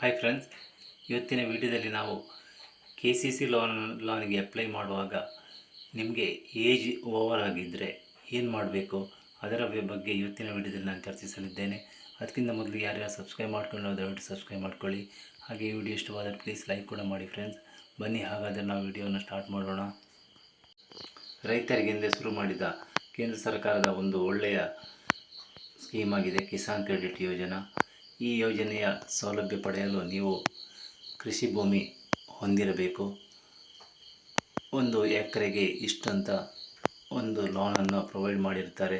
Hi friends ಇವತ್ತಿನ ವಿಡಿಯೋದಲ್ಲಿ ನಾವು ಕೆ ಸಿ ಸಿ ಲೋನ್ ಲೋನಿಗೆ ಅಪ್ಲೈ ಮಾಡುವಾಗ ನಿಮಗೆ ಏಜ್ ಓವರ್ ಆಗಿದ್ದರೆ ಏನು ಮಾಡಬೇಕು? ಅದರ ಬಗ್ಗೆ ಇವತ್ತಿನ ವಿಡಿಯೋದಲ್ಲಿ ನಾನು ಚರ್ಚಿಸಲಿದ್ದೇನೆ. ಅದಕ್ಕಿಂತ ಮೊದಲು ಯಾರ್ಯಾರು ಸಬ್ಸ್ಕ್ರೈಬ್ ಮಾಡ್ಕೊಂಡು ದಯವಿಟ್ಟು ಸಬ್ಸ್ಕ್ರೈಬ್ ಮಾಡ್ಕೊಳ್ಳಿ. ಹಾಗೆ ಈ ವಿಡಿಯೋ ಇಷ್ಟವಾದರೆ ಪ್ಲೀಸ್ ಲೈಕ್ ಕೂಡ ಮಾಡಿ ಫ್ರೆಂಡ್ಸ್ ಬನ್ನಿ, ಹಾಗಾದರೆ ನಾವು ವಿಡಿಯೋನ ಸ್ಟಾರ್ಟ್ ಮಾಡೋಣ. ರೈತರಿಗೆಂದೇ ಶುರು ಮಾಡಿದ ಕೇಂದ್ರ ಸರ್ಕಾರದ ಒಂದು ಒಳ್ಳೆಯ ಸ್ಕೀಮ್ ಆಗಿದೆ ಕಿಸಾನ್ ಕ್ರೆಡಿಟ್ ಯೋಜನಾ. ಈ ಯೋಜನೆಯ ಸೌಲಭ್ಯ ಪಡೆಯಲು ನೀವು ಕೃಷಿ ಭೂಮಿ ಹೊಂದಿರಬೇಕು. ಒಂದು ಎಕರೆಗೆ ಇಷ್ಟಂತ ಒಂದು ಲೋನನ್ನು ಪ್ರೊವೈಡ್ ಮಾಡಿರ್ತಾರೆ.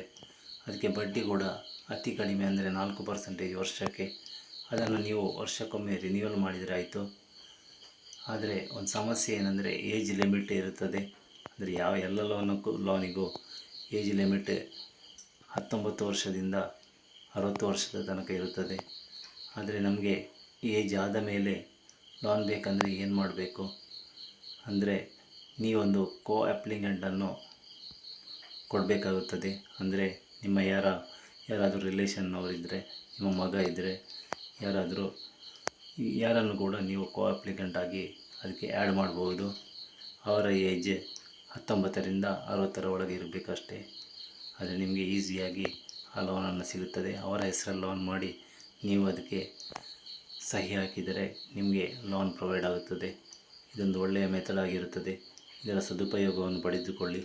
ಅದಕ್ಕೆ ಬಡ್ಡಿ ಕೂಡ ಅತಿ ಕಡಿಮೆ ಅಂದರೆ ನಾಲ್ಕು ಪರ್ಸೆಂಟೇಜ್ ವರ್ಷಕ್ಕೆ. ಅದನ್ನು ನೀವು ವರ್ಷಕ್ಕೊಮ್ಮೆ ರಿನ್ಯೂವಲ್ ಮಾಡಿದರೆ ಆಯಿತು. ಆದರೆ ಒಂದು ಸಮಸ್ಯೆ ಏನಂದರೆ ಏಜ್ ಲಿಮಿಟ್ ಇರುತ್ತದೆ. ಅಂದರೆ ಯಾವ ಎಲ್ಲ ಲೋನಕ್ಕೂ ಲೋನಿಗೂ ಏಜ್ ಲಿಮಿಟ್ ಹತ್ತೊಂಬತ್ತು ವರ್ಷದಿಂದ ಅರವತ್ತು ವರ್ಷದ ತನಕ ಇರುತ್ತದೆ. ಆದರೆ ನಮಗೆ ಏಜ್ ಆದ ಮೇಲೆ ಲೋನ್ ಬೇಕಂದರೆ ಏನು ಮಾಡಬೇಕು? ಅಂದರೆ ನೀವೊಂದು ಕೋ ಅಪ್ಲಿಕೆಂಟನ್ನು ಕೊಡಬೇಕಾಗುತ್ತದೆ. ಅಂದರೆ ನಿಮ್ಮ ಯಾರ, ಯಾರಾದರೂ ರಿಲೇಷನ್ನವರಿದ್ದರೆ ನಿಮ್ಮ ಮಗ ಇದ್ದರೆ ಯಾರಾದರೂ ಯಾರನ್ನು ಕೂಡ ನೀವು ಕೋ ಅಪ್ಲಿಕೆಂಟಾಗಿ ಅದಕ್ಕೆ ಆ್ಯಡ್ ಮಾಡ್ಬೋದು. ಅವರ ಏಜ್ ಹತ್ತೊಂಬತ್ತರಿಂದ ಅರವತ್ತರ ಒಳಗೆ ಇರಬೇಕಷ್ಟೇ. ಆದರೆ ನಿಮಗೆ ಈಸಿಯಾಗಿ ಆ ಲೋನನ್ನು ಸಿಗುತ್ತದೆ. ಅವರ ಹೆಸರಲ್ಲಿ ಲೋನ್ ಮಾಡಿ ನೀವು ಅದಕ್ಕೆ ಸಹಿ ಹಾಕಿದರೆ ನಿಮಗೆ ಲೋನ್ ಪ್ರೊವೈಡ್ ಆಗುತ್ತದೆ. ಇದೊಂದು ಒಳ್ಳೆಯ ಮೆಥಡ್ ಆಗಿರುತ್ತದೆ. ಇದರ ಸದುಪಯೋಗವನ್ನು ಪಡೆದುಕೊಳ್ಳಿ.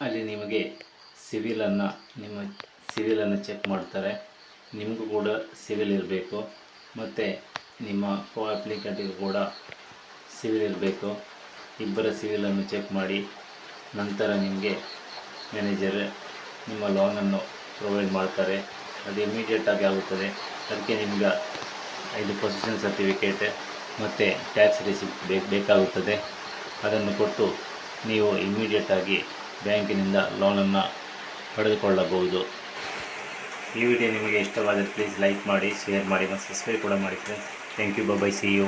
ಅಲ್ಲಿ ನಿಮಗೆ ಸಿವಿಲನ್ನು ನಿಮ್ಮ ಸಿವಿಲನ್ನು ಚೆಕ್ ಮಾಡ್ತಾರೆ. ನಿಮಗೂ ಕೂಡ ಸಿವಿಲ್ ಇರಬೇಕು. ಮತ್ತು ನಿಮ್ಮ ಕೋ ಅಪ್ಲಿಕೆಂಟಿಗೂ ಕೂಡ ಸಿವಿಲ್ ಇರಬೇಕು. ಇಬ್ಬರ ಸಿವಿಲನ್ನು ಚೆಕ್ ಮಾಡಿ. ನಂತರ ನಿಮಗೆ ಮ್ಯಾನೇಜರ್ ನಿಮ್ಮ ಲೋನನ್ನು ಪ್ರೊವೈಡ್ ಮಾಡ್ತಾರೆ. ಅದು ಇಮಿಡಿಯೇಟಾಗಿ ಆಗುತ್ತದೆ. ಅದಕ್ಕೆ ನಿಮ್ಗೆ ಐದು ಪೊಸಿಷನ್ ಸರ್ಟಿಫಿಕೇಟ್ ಮತ್ತು ಟ್ಯಾಕ್ಸ್ ರಿಸಿಪ್ಟ್ ಬೇಕು ಬೇಕಾಗುತ್ತದೆ. ಅದನ್ನು ಕೊಟ್ಟು ನೀವು ಇಮಿಡಿಯೇಟಾಗಿ ಬ್ಯಾಂಕಿನಿಂದ ಲೋನನ್ನು ಪಡೆದುಕೊಳ್ಳಬಹುದು. ಈ ವಿಡಿಯೋ ನಿಮಗೆ ಇಷ್ಟವಾದರೆ ಪ್ಲೀಸ್ ಲೈಕ್ ಮಾಡಿ ಶೇರ್ ಮಾಡಿ, ಮತ್ತು ಸಬ್ಸ್ಕ್ರೈಬ್ ಕೂಡ ಮಾಡಿ friends thank you bye see you